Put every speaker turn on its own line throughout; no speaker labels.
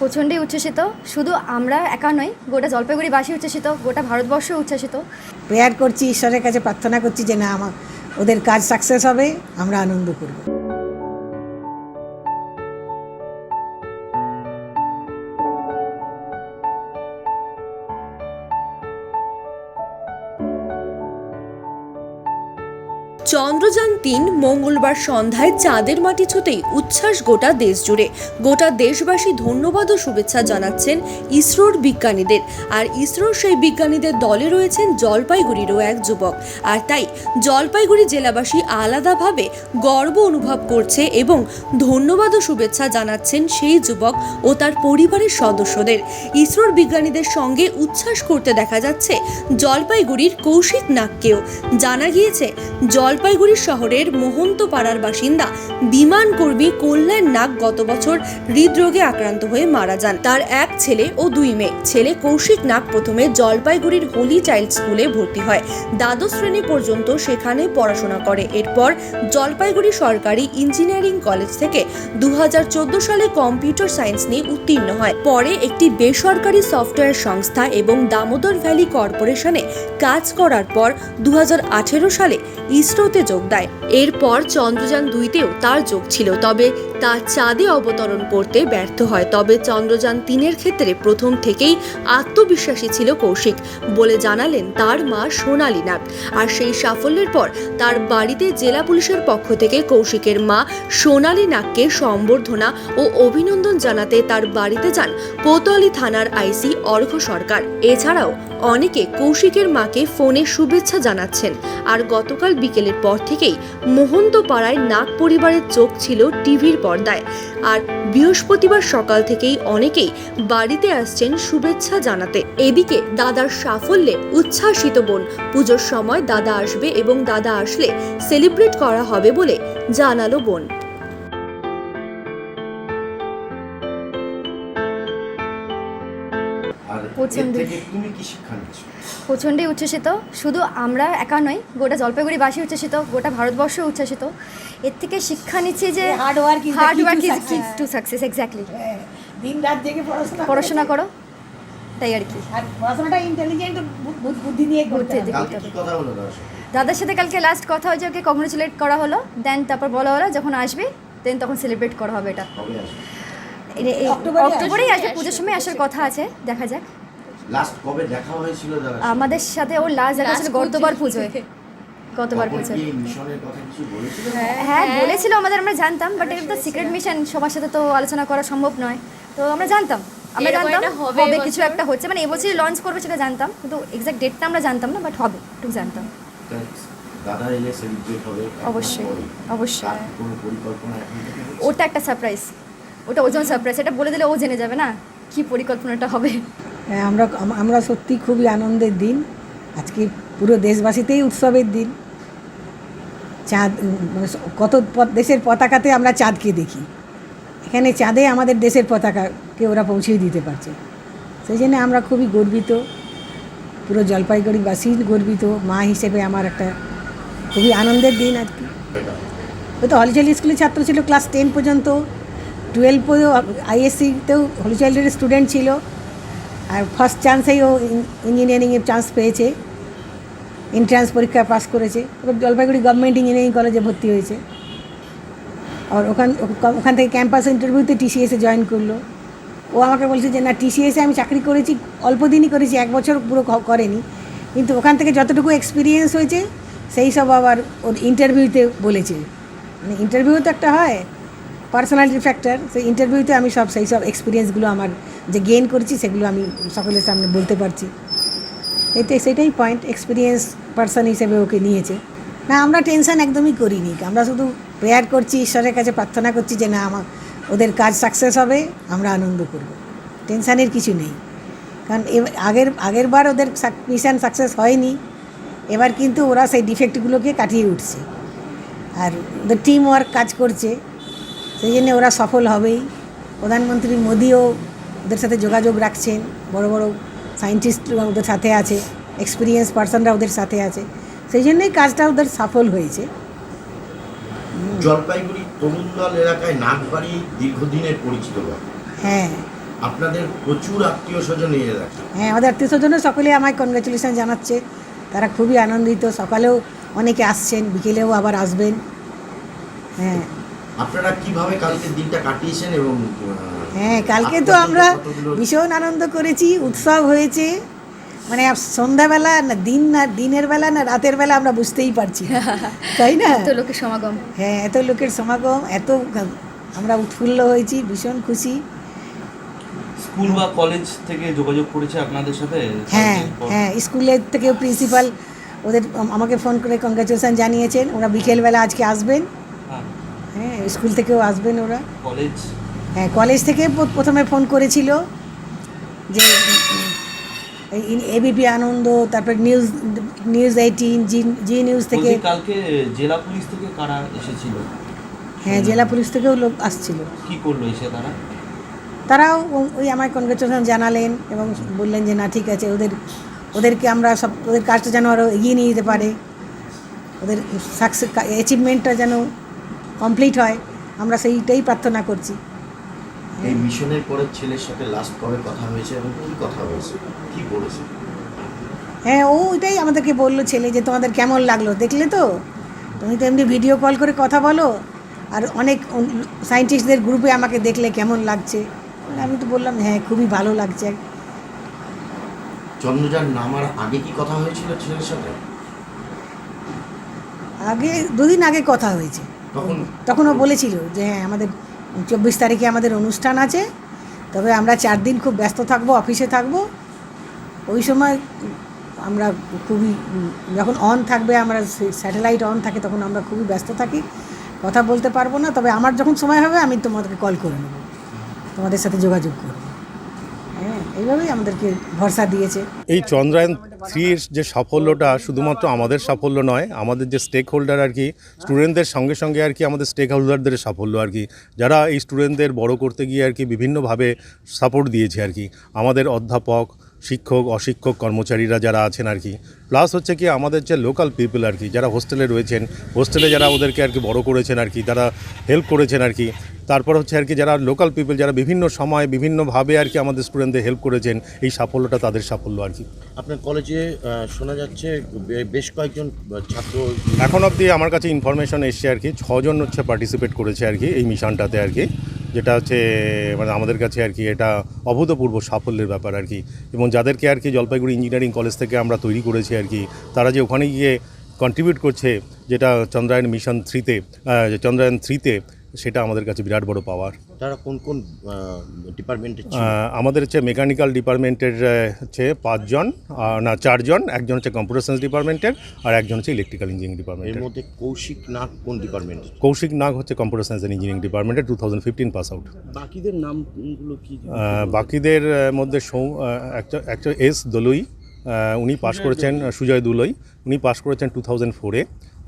প্রচণ্ডই উচ্ছ্বসিত। শুধু আমরা একা নয় গোটা জলপাইগুড়িবাসী উচ্ছ্বসিত, গোটা ভারতবর্ষ উচ্ছ্বসিত।
প্রেয়ার করছি, ঈশ্বরের কাছে প্রার্থনা করছি যে না, আমার, ওদের কাজ সাকসেস হবে, আমরা আনন্দ করব।
চন্দ্রযান তিন মঙ্গলবার সন্ধ্যায় চাঁদের মাটি ছুতেই উচ্ছ্বাস গোটা দেশ জুড়ে। গোটা দেশবাসী ধন্যবাদ ও শুভেচ্ছা জানাচ্ছেন ইসরোর বিজ্ঞানীদের। আর ইসরোর সেই বিজ্ঞানীদের দলে রয়েছেন জলপাইগুড়িরও এক যুবক। আর তাই জলপাইগুড়ি জেলাবাসী আলাদাভাবে গর্ব অনুভব করছে এবং ধন্যবাদ ও শুভেচ্ছা জানাচ্ছেন সেই যুবক ও তার পরিবারের সদস্যদের। ইসরোর বিজ্ঞানীদের সঙ্গে উচ্ছ্বাস করতে দেখা যাচ্ছে জলপাইগুড়ির কৌশিক নাককেও জানা গিয়েছে জলপাইগুড়ি শহরের মোহন্তপাড়ার বাসিন্দা বিমান কর্মী কল্যাণ নাগ গত বছর হৃদরোগে আক্রান্ত হয়ে মারা যান। তার এক ছেলে ও দুই মেয়ে। ছেলে কৌশিক নাগ প্রথমে জলপাইগুড়ির হোলি চাইল্ড স্কুলে ভর্তি হয়। দ্বাদশ শ্রেণি পর্যন্ত সেখানে পড়াশোনা করে। এরপর জলপাইগুড়ি সরকারি ইঞ্জিনিয়ারিং কলেজ থেকে দু হাজার চোদ্দ সালে কম্পিউটার সায়েন্স নিয়ে উত্তীর্ণ হয়। পরে একটি বেসরকারি সফটওয়্যার সংস্থা এবং দামোদর ভ্যালি কর্পোরেশনে কাজ করার পর দু হাজার আঠেরো সালে যোগ দেয়। এরপর চন্দ্রযান দুইতেও তার যোগ ছিল তবে তা চাঁদে অবতরণ করতে ব্যর্থ হয়। তবে চন্দ্রযান তিনের ক্ষেত্রে প্রথম থেকেই আত্মবিশ্বাসী ছিল কৌশিক, বলে জানালেন তার মা সোনালী নাগ। আর সেই সাফল্যের পর তার বাড়িতে জেলা পুলিশের পক্ষ থেকে কৌশিকের মা সোনালী নাগকে সম্বর্ধনা ও অভিনন্দন জানাতে তার বাড়িতে যান কোতোয়ালি থানার আইসি অর্ঘ সরকার। এছাড়াও অনেকে কৌশিকের মাকে ফোনে শুভেচ্ছা জানাচ্ছেন। আর গতকাল বিকেলের পর থেকেই মোহন্ত পাড়ায় নাগ পরিবারের চোখ ছিল টিভির পর্দায়। আর বৃহস্পতিবার সকাল থেকেই অনেকেই বাড়িতে আসছেন শুভেচ্ছা জানাতে। এদিকে দাদার সাফল্যে উচ্ছ্বাসিত বোন পুজোর সময় দাদা আসবে এবং দাদা আসলে সেলিব্রেট করা হবে বলে জানালো বোন।
প্রচণ্ড। প্রচণ্ডই উচ্ছ্বসিত। শুধু আমরা একা নয় গোটা জলপাইগুড়িবাসী উচ্ছ্বসিত গোটা ভারতবর্ষ উচ্ছ্বসিত। এর থেকে শিক্ষা নিচ্ছি যে
hard work is
hard work is key to success exactly
দিন রাত জেগে পড়াশোনা
পড়াশোনা করো তাই আর কি।
আর পড়াশোনাটা ইন্টেলিজেন্ট বুদ্ধি দিয়ে করতে হবে।
দাদার সাথে? কালকে লাস্ট কথা হয়েছে ওকে কংগ্রেচুলেট করা হলো দেন তারপর বলা হলো যখন আসবে দেন তখন সেলিব্রেট করা হবে এটা।
কবে আসবে?
এ- এই
অক্টোবরে
অক্টোবরেই আসবে পুজোর সময় আসার কথা আছে দেখা যাক।
লাস্ট কবে দেখা হয়েছিল
আমাদের সাথে ওর লাস্ট দেখা ছিল গতবার পুজোয় গতবার
তখন
পুজোয়
কি এই মিশনের কথা কিছু বলেছিল?
হ্যাঁ বলেছিল আমাদের আমরা জানতাম বাট এটা তো সিক্রেট মিশন সবার সাথে তো আলোচনা করা সম্ভব নয়। তো আমরা জানতাম আমরা জানতাম
হবে
কিছু একটা হচ্ছে মানে এবছরই লঞ্চ করবে সেটা জানতাম কিন্তু এক্সাক্ট ডেটটা আমরা জানতাম না বাট হবে একটু জানতাম।
দাদা এলে সেলিব্রেট হবে
অবশ্যই, অবশ্যই।
কোনো পরিকল্পনা?
ওটা একটা সারপ্রাইজ ওটা ওজন সারপ্রাইজ এটা বলে দিলে ও জেনে যাবে না কি পরিকল্পনাটা হবে।
হ্যাঁ, আমরা আমরা সত্যি খুবই আনন্দের দিন আজকে পুরো দেশবাসীতেই উৎসবের দিন। চাঁদ, কত দেশের পতাকাতে আমরা চাঁদকে দেখি। এখানে চাঁদে আমাদের দেশের পতাকাকে ওরা পৌঁছে দিতে পারছে। সেই জন্য আমরা খুবই গর্বিত। পুরো জলপাইগুড়িবাসী গর্বিত। মা হিসেবে আমার একটা খুবই আনন্দের দিন আর কি ও তো হলিচাইল্ড স্কুলের ছাত্র ছিল ক্লাস টেন পর্যন্ত। টুয়েলভেও আইএসসিতেও হলিচাইল্ডের স্টুডেন্ট ছিল। আর ফার্স্ট চান্সেই ও ইঞ্জিনিয়ারিংয়ের চান্স পেয়েছে। এন্ট্রান্স পরীক্ষা পাস করেছে। এবার জলপাইগুড়ি গভর্নমেন্ট ইঞ্জিনিয়ারিং কলেজে ভর্তি হয়েছে। আর ওখান ওখ- ওখান থেকে ক্যাম্পাস ইন্টারভিউতে টিসিএসে জয়েন করল। ও আমাকে বলছে যে, না টিসিএসে আমি চাকরি করেছি, অল্প দিনই করেছি, এক বছর পুরো করেনি। কিন্তু ওখান থেকে যতটুকু এক্সপিরিয়েন্স হয়েছে, সেই সব আবার ওর ইন্টারভিউতে বলেছে। মানে ইন্টারভিউ তো একটা হয় পার্সোনালিটি ফ্যাক্টর সেই ইন্টারভিউতে আমি সব, সেই সব এক্সপিরিয়েন্সগুলো আমার যে গেইন করেছি, সেগুলো আমি সকলের সামনে বলতে পারছি। এতে সেটাই পয়েন্ট এক্সপিরিয়েন্স পার্সন হিসেবে ওকে নিয়েছে। না, আমরা টেনশন একদমই করিনি। আমরা শুধু প্রেয়ার করছি, ঈশ্বরের কাছে প্রার্থনা করছি যে না, আমার, ওদের কাজ সাকসেস হবে, আমরা আনন্দ করব। টেনশানের কিছু নেই। কারণ আগের আগের বার ওদের মিশন সাকসেস হয়নি। এবার কিন্তু ওরা সেই ডিফেক্টগুলোকে কাটিয়ে উঠছে। আর ওদের টিম ওয়ার্ক কাজ করছে। সেই জন্য ওরা সফল হবেই। প্রধানমন্ত্রী মোদিও ওদের সাথে যোগাযোগ রাখছেন। বড় বড় সায়েন্টিস্টরা ওদের সাথে আছে এক্সপিরিয়েন্স পার্সনরা ওদের সাথে আছে। সেই জন্যই কাজটা ওদের সফল হয়েছে।
জলপাইগুড়ি তরুণ দল এলাকায় নাগবাড়ি দীর্ঘদিনের পরিচিত
হ্যাঁ।
আপনাদের প্রচুর আত্মীয় স্বজন নিয়ে রাখে
হ্যাঁ আমাদের আত্মীয় স্বজনও সকলে আমায় কনগ্রাচুলেশন জানাচ্ছে। তারা খুবই আনন্দিত। সকালেও অনেকে আসছেন বিকেলেও আবার আসবেন। হ্যাঁ।
আপনারা কীভাবে কালকের দিনটা কাটিয়েছেন এবং
হ্যাঁ কালকে তো আমরা ভীষণ আনন্দ করেছি উৎসব হয়েছে। মানে সন্ধ্যাবেলা না দিন না দিনের বেলা না রাতের বেলা আমরা বুঝতেই পারছি তাই না?
এত লোকের সমাগম।
হ্যাঁ এত লোকের সমাগম এত আমরা উৎফুল্ল হয়েছি ভীষণ খুশি।
স্কুল বা কলেজ থেকে যোগাযোগ করেছে আপনাদের সাথে?
হ্যাঁ হ্যাঁ স্কুলের থেকে প্রিন্সিপাল ওদের আমাকে ফোন করে কংগ্রাচুলেশন জানিয়েছেন। ওরা বিকেলবেলা আজকে আসবেন।
হ্যাঁ।
হ্যাঁ স্কুল থেকেও আসবেন ওরা।
কলেজ?
হ্যাঁ কলেজ থেকে প্রথমে ফোন করেছিল যে এবিপি আনন্দ তারপর news news eighteen Zee Zee news থেকে
কালকে জেলা পুলিশ থেকে কারা এসেছিল?
হ্যাঁ জেলা পুলিশ থেকেও লোক আসছিল।
কি করল এসে তারা?
তারাও ওই আমার কনগ্রেচুলেশন জানালেন এবং বললেন যে না ঠিক আছে ওদের ওদেরকে আমরা সব ওদের কাজটা যেন আরও এগিয়ে নিয়ে যেতে পারে। ওদের সাকসেস অ্যাচিভমেন্টটা যেন কমপ্লিট হয়। আমরা সেইটাই প্রার্থনা করছি।
এই মিশনের পরে ছেলের সাথে লাস্ট কবে কথা হয়েছে এবং কি কথা হয়েছে? কি বলেছে?
হ্যাঁ ও ওইটাই আমাদেরকে বলল ছেলে যে তোমাদের কেমন লাগল দেখলে তো? তুমি তো এমনি ভিডিও কল করে কথা বলো আর অনেক সায়েন্টিস্টদের গ্রুপে আমাকে দেখলে কেমন লাগছে। আমি তো বললাম হ্যাঁ খুবই ভালো লাগছে।
চন্দ্রযান নামার আগে কি কথা হয়েছিল ছেলের সাথে?
আগে দুদিন আগে কথা হয়েছে।
তখন?
তখন ও বলেছিল যে হ্যাঁ আমাদের চব্বিশ তারিখে আমাদের অনুষ্ঠান আছে। তবে আমরা চার দিন খুব ব্যস্ত থাকব, অফিসে থাকব। ওই সময় আমরা খুবই, যখন অন থাকবে, আমরা স্যাটেলাইট অন থাকে, তখন আমরা খুবই ব্যস্ত থাকি, কথা বলতে পারব না। তবে আমার যখন সময় হবে, আমি তোমাদেরকে কল করে নেব। তোমাদের সাথে যোগাযোগ করব। এইভাবেই আমাদেরকে ভরসা দিয়েছে।
এই চন্দ্রায়ন থ্রির যে সাফল্যটা শুধুমাত্র আমাদের সাফল্য নয়, আমাদের যে স্টেক হোল্ডার আর কি স্টুডেন্টদের সঙ্গে সঙ্গে আর কি আমাদের স্টেক হোল্ডারদের সাফল্য আর কি, যারা এই স্টুডেন্টদের বড় করতে গিয়ে আর কি বিভিন্নভাবে সাপোর্ট দিয়েছে আর কি। আমাদের অধ্যাপক শিক্ষক অশিক্ষক কর্মচারীরা যারা আছেন আর কি। প্লাস হচ্ছে কি আমাদের যে লোকাল পিপল আর কি যারা হোস্টেলে রয়েছেন হোস্টেলে যারা ওদেরকে আর কি বড় করেছেন আর কি তারা হেল্প করেছেন আর কি। তারপর হচ্ছে আর কি যারা লোকাল পিপল যারা বিভিন্ন সময় বিভিন্নভাবে আর কি আমাদের স্টুডেন্টদের হেল্প করেছেন এই সাফল্যটা তাদের সাফল্য আর কি।
আপনার কলেজে শোনা যাচ্ছে বেশ কয়েকজন ছাত্র
এখন অবধি আমার কাছে ইনফরমেশন এসছে আর কি ছজন হচ্ছে পার্টিসিপেট করেছে আর কি এই মিশনটাতে আর কি। যেটা হচ্ছে মানে আমাদের কাছে আর কি এটা অভূতপূর্ব সাফল্যের ব্যাপার আর কি। এবং যাদেরকে আর কি জলপাইগুড়ি ইঞ্জিনিয়ারিং কলেজ থেকে আমরা তৈরি করেছি আর কি, তারা যে ওখানে গিয়ে কন্ট্রিবিউট করছে, যেটা চন্দ্রায়ন মিশন থ্রিতে চন্দ্রায়ন থ্রিতে সেটা আমাদের কাছে বিরাট বড় পাওয়ার
তারা কোন কোন ডিপার্টমেন্টে
আমাদের হচ্ছে মেকানিক্যাল ডিপার্টমেন্টের হচ্ছে পাঁচজন না চারজন একজন হচ্ছে কম্পিউটার সায়েন্স ডিপার্টমেন্টের আর একজন হচ্ছে ইলেকট্রিক্যাল ইঞ্জিনিয়ারিং
এর
ডিপার্টমেন্টের
মধ্যে কৌশিক নাগ কোন ডিপার্টমেন্ট
কৌশিক নাগ হচ্ছে কম্পিউটার সায়েন্স অ্যান্ড ইঞ্জিনিয়ারিং ডিপার্টমেন্টের two thousand fifteen pass out
বাকিদের নামগুলো কি?
বাকিদের মধ্যে সৌ একটা একটা এস দলুই উনি পাশ করেছেন সুজয় দুলই উনি পাশ করেছেন টু থাউজেন্ড ফোরে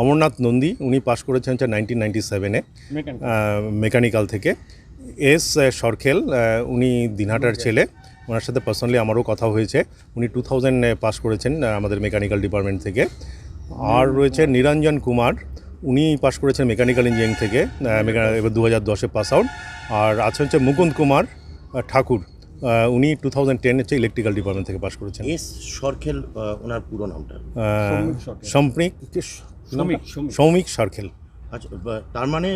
অমরনাথ নন্দী উনি পাশ করেছেন হচ্ছে নাইনটিন নাইনটি সেভেনে মেকানিক্যাল থেকে। এস সরখেল উনি দিনহাটার ছেলে। ওনার সাথে পার্সোনালি আমারও কথা হয়েছে। উনি টু থাউজেন্ড পাস করেছেন আমাদের মেকানিক্যাল ডিপার্টমেন্ট থেকে। আর রয়েছে নিরঞ্জন কুমার উনি পাশ করেছেন মেকানিক্যাল ইঞ্জিনিয়ারিং থেকে এবার দু হাজার দশে পাস আউট আর আছে হচ্ছে মুকুন্দ কুমার ঠাকুর। উনি টু থাউজেন্ড টেন হচ্ছে ইলেকট্রিক্যাল ডিপার্টমেন্ট থেকে পাশ করেছেন।
এস সরখেল ওনার পুরো নামটা।
সম্প্রিক। সৌমিক সার্খেল
আচ্ছা তার মানে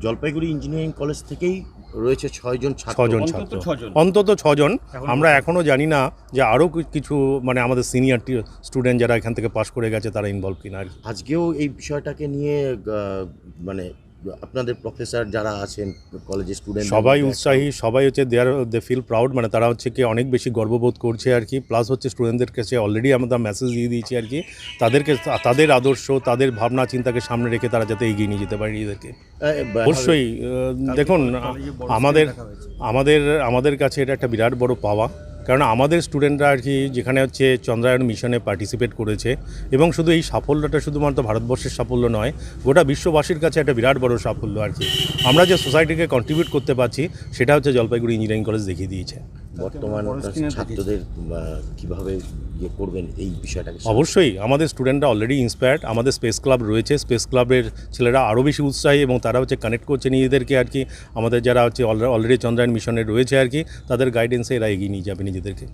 জলপাইগুড়ি ইঞ্জিনিয়ারিং কলেজ থেকেই রয়েছে ছয়জন ছাত্র?
ছজন ছাত্র। অন্তত ছজন। আমরা এখনও জানি না যে আরও কিছু মানে আমাদের সিনিয়র স্টুডেন্ট যারা এখান থেকে পাশ করে গেছে তারা ইনভলভ কিনা
আজকেও এই বিষয়টাকে নিয়ে মানে আপনাদের প্রফেসর যারা আছেন কলেজের স্টুডেন্ট
সবাই উৎসাহী সবাই হচ্ছে দেয়ার দে ফিল প্রাউড মানে তারা হচ্ছে কি অনেক বেশি গর্ববোধ করছে আর কি। প্লাস হচ্ছে স্টুডেন্টদের কাছে অলরেডি আমরা মেসেজ দিয়ে দিয়েছি আর কি। তাদেরকে তাদের আদর্শ তাদের ভাবনা চিন্তাকে সামনে রেখে তারা যাতে এগিয়ে নিয়ে যেতে পারে নিজেদেরকে। অবশ্যই দেখুন আমাদের আমাদের আমাদের কাছে এটা একটা বিরাট বড় পাওয়া। কারণ আমাদের স্টুডেন্টরা আর কি যেখানে হচ্ছে চন্দ্রায়ন মিশনে পার্টিসিপেট করেছে এবং শুধু এই সাফল্যটা শুধুমাত্র ভারতবর্ষের সাফল্য নয়, গোটা বিশ্ববাসীর কাছে একটা বিরাট বড় সাফল্য আর কি। আমরা যে সোসাইটিকে কন্ট্রিবিউট করতে পারছি, সেটা হচ্ছে জলপাইগুড়ি ইঞ্জিনিয়ারিং কলেজ দেখিয়ে দিয়েছে।
বর্তমান ছাত্রদের কীভাবে ইয়ে করবেন এই বিষয়টাকে
অবশ্যই আমাদের স্টুডেন্টরা অলরেডি ইন্সপায়ার্ড আমাদের স্পেস ক্লাব রয়েছে স্পেস ক্লাবের ছেলেরা আরও বেশি উৎসাহী এবং তারা হচ্ছে কানেক্ট করছে নিজেদেরকে আর কি। আমাদের যারা হচ্ছে অলরেডি চন্দ্রায়ন মিশনে রয়েছে আর কি তাদের গাইডেন্সে এরা এগিয়ে নিয়ে যাবে নিজেদেরকে।